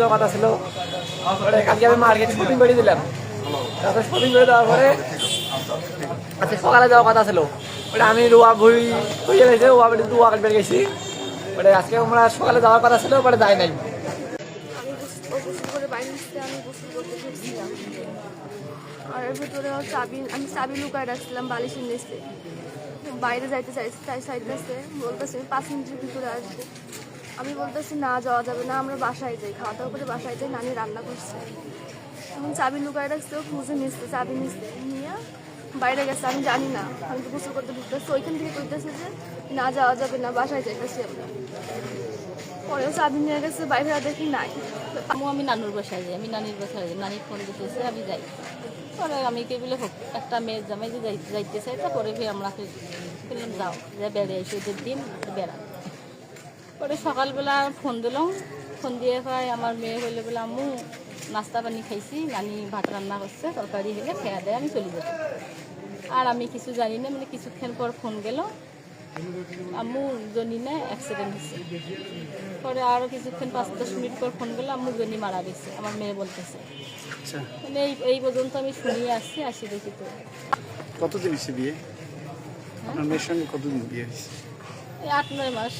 যাওয়ার কথা ছিল কালকে আমি মার্কেট শপিং করে দিলাম। তারপরে শপিং করে দেওয়ার পরে আজকে সকালে যাওয়ার কথা ছিল। ওটা আমি রোয়া ভুই হয়ে গেছে ওয়া বেড়ে রোয়া বেড়ে গেছি। ওটা আজকে আমরা সকালে যাওয়ার কথা ছিল, ওটা যাই নাই। আর ভেতরে চাবি আমি চাবি লুকায় রাখছিলাম বালিশের নিচে বাইরে যাইতে চাইছি, তাই চাইতেছে বলতেছে পাঁচ মিনিটের ভিতরে আসবে। আমি বলতেছি, না, যাওয়া যাবে না, আমরা বাসায় যাই। খাওয়া দাওয়া করে বাসায় যাই, নানি রান্না করছে। এখন চাবি লুকায় রাখছে, ও খুঁজে নিচ্ছে, চাবি নিচ্ছে। নিয়ে বাইরে গেছে, আমি জানি না। আমি তো গোসল করতে ঢুকতেছি, ওইখান থেকে কইতেছে যে, না, যাওয়া যাবে না, বাসায় যাইতেছি আমরা। পরেও চাবি নিয়ে গেছে, বাইরে দেখি নাই। আমু আমি নানুর বাসায় যাই, আমি নানির বাসায় যাই। নানির ফোন দিতেছে, আমি যাই। পরে আমি কে বলে হোক, একটা মেয়ের জামাই যে যাই- যাইতে চাই তা পরে ফির আমরা যাও। যে বেড়ে এসে দিন বেড়া পরে সকালবেলা ফোন দিলাম। ফোন দিয়ে কয় আমার মেয়ে হইলে বলে আম্মু নাস্তা পানি খাইছি নানি ভাত রান্না করছে তরকারি হলে খেয়া দেয় আমি চলে যেতাম আর আমি কিছু জানি না মানে কিছুক্ষণ পর ফোন গেল। আম্মু জনি না অ্যাক্সিডেন্ট হয়েছে পরে আরও কিছুক্ষণ পাঁচ দশ মিনিট পর ফোন করল আম্মু জনি মারা গেছে আমার মেয়ে বলতেছে। আচ্ছা। মানে এই এই পর্যন্ত আমি শুনিয়ে আসছি আসি দেখি তো। কতদিন হয়েছে বিয়ে? আপনার মেয়ের সঙ্গে কতদিন বিয়ে হয়েছে এই আট নয় মাস।